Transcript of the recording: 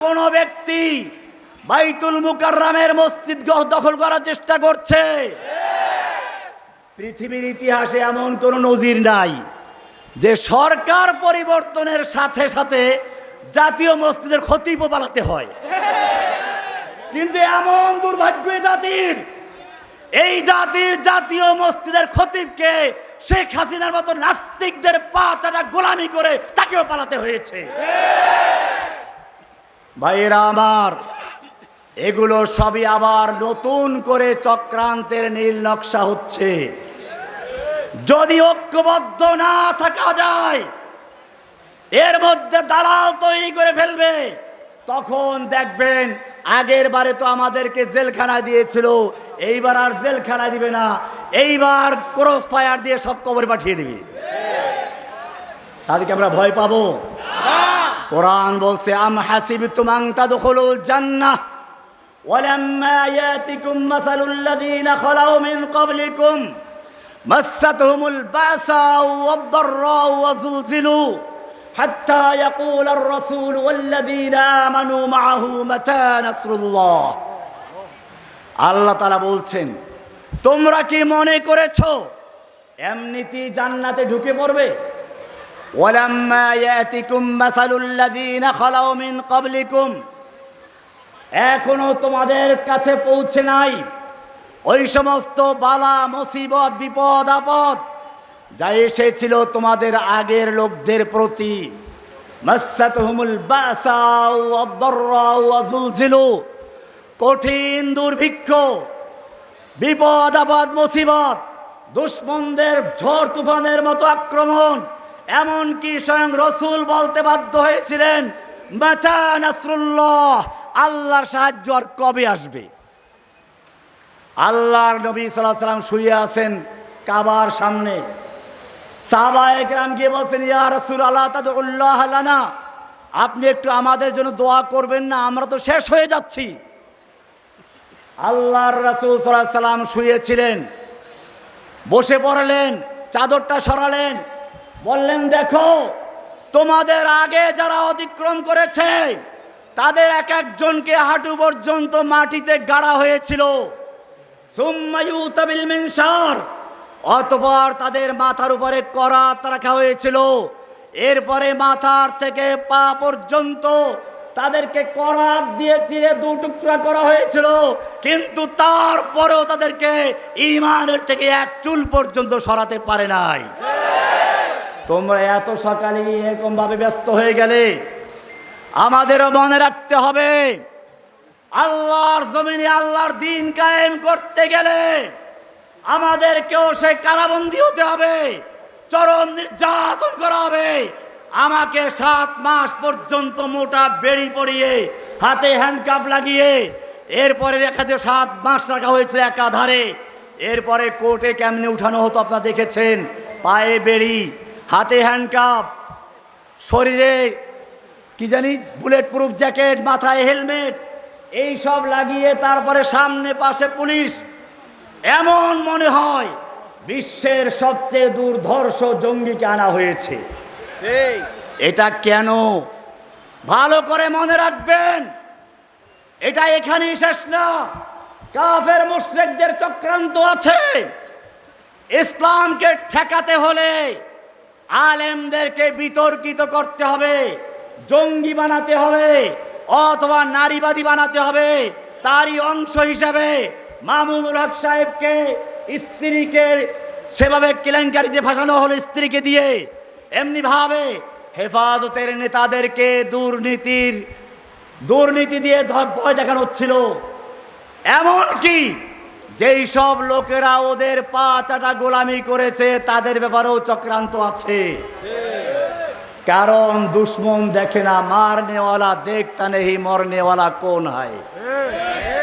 কোন ব্যক্তি বাইতুল মুকাররামের মসজিদ দখল করার চেষ্টা করছে। পৃথিবীর ইতিহাসে এমন কোন নজির নাই যে সরকার পরিবর্তনের সাথে সাথে জাতীয় মসজিদের খতিব পালাতে হয়। কিন্তু এমন দুর্ভাগ্য জাতির। এই জাতির জাতীয় মসজিদের খতিবকে শেখ হাসিনার মতো নাস্তিকদের পা চাটা গোলামি করে তাকেও পালাতে হয়েছে। ভাইয়েরা আমার, এগুলো সবই আবার নতুন করে চক্রান্তের নীল নকশা হচ্ছে। যদি ঐক্যবদ্ধ না থাকা যায়, এর মধ্যে দালাল তৈরি করে ফেলবে, তখন দেখবেন আগের বারে তো আমাদেরকে জেলখানা দিয়েছিল, এইবার আর জেলখানা দিবে না, এইবার ক্রস ফায়ার দিয়ে সব কবরে পাঠিয়ে দিবে। তাদেরকে আমরা ভয় পাবো। কোরআন বলছে আম হাসিবতুম আন তাদখুলুল জান্নাহ ولما ياتكم مثل الذين خلوا من قبلكم مستهم البأساء والضراء وزلزلوا حتى يقول الرسول والذين آمنوا معه متى نصر الله আল্লাহ তালা বলছেন তোমরা কি মনে করেছো এমনিতেই জান্নাতে ঢুকে পড়বে ولما ياتكم مثل الذين خلوا من قبلكم এখনো তোমাদের কাছে পৌঁছে নাই ওই সমস্ত বালা মুসিবত বিপদ আপদ যা এসেছিল তোমাদের আগের লোকদের প্রতি মাসাতহুমুল বাসা ওয়াদ-দাররা ওয়াজুলজিলু কঠিন দুর্ভিক্ষ বিপদ আপদ মুসিবত দুশ্মনদের ঝড় তুফানের মতো আক্রমণ এমনকি স্বয়ং রসুল বলতে বাধ্য হয়েছিলেন, মাতা নাসরুল্লাহ, আল্লাহর সাহায্য আর কবে আসবে? আল্লাহর নবী সাল্লাহ সাল্লাম শুয়ে আছেন কাবার সামনে। সাহাবা গিয়ে বলছেন, ইয়া রসুল আল্লাহ তাদুল্লাহ লানা, আপনি একটু আমাদের জন্য দোয়া করবেন না, আমরা তো শেষ হয়ে যাচ্ছি। আল্লাহর রাসূল আলাইহি সাল্লাম শুয়েছিলেন, বসে পড়লেন, চাদরটা সরালেন বললেন, দেখো, তোমাদের আগে যারা অতিক্রম করেছে, তাদের এক একজনকে হাঁটু পর্যন্ত মাটিতে গাড়া হয়েছিল। অতপর তাদের মাথার উপরে করাত রাখা হয়েছিল। এরপরে মাথার থেকে পা পর্যন্ত তাদেরকে করাত দিয়ে চিরে দু টুকরা করা হয়েছিল। কিন্তু তারপরেও তাদেরকে ইমানের থেকে এক চুল পর্যন্ত সরাতে পারে নাই। তোমরা এত সকালে এরকম ভাবে ব্যস্ত হয়ে গেলে আমাদেরও মনে রাখতে হবে, আল্লাহর জমিনে আল্লাহর দিন কায়েম করতে গেলে আমাদেরকেও সে কারাবন্দি হতে হবে, চরম নির্যাতন করা হবে। আমাকে সাত মাস পর্যন্ত মোটা বেড়ি পরিয়ে, হাতে হ্যান্ডকাপ লাগিয়ে, এরপরে একাতে সাত মাস রাখা হয়েছে একাধারে। এরপরে কোর্টে কেমনে উঠানো হতো আপনারা দেখেছেন? পায়ে বেড়ি হাতে হ্যান্ডকাপ শরীরে কি জানি বুলেট প্রুফ জ্যাকেট মাথায় হেলমেট এই সব লাগিয়ে তারপরে সামনে পাশে পুলিশ। এমন মনে হয় বিশ্বের সবচেয়ে দুর্ধর্ষ জঙ্গিকে আনা হয়েছে। এটা কেন? ভালো করে মনে রাখবেন এটা এখানেই শেষ না। কাফের মুশ্রেকদের চক্রান্ত আছে। ইসলামকে ঠেকাতে হলে আলেমদেরকে বিতর্কিত করতে হবে, জঙ্গি বানাতে হবে, অথবা নারীবাদী বানাতে হবে। তারই অংশ হিসাবে মামুনুল হক সাহেবকে স্ত্রীকে সেভাবে কেলেঙ্কারিতে ফাঁসানো হলো স্ত্রীকে দিয়ে। এমনি ভাবে হেফাজতের নেতাদেরকে দুর্নীতির, দুর্নীতি দিয়ে ভয় দেখানো হচ্ছিল। এমনকি যেই সব লোকেরা ওদের পা চাটা গোলামি করেছে, তাদের ব্যাপারেও চক্রান্ত আছে। কারণ দুশ্মন দেখে না, মারনেওয়ালা দেখতা নেই মরনেওয়ালা কোন হয়।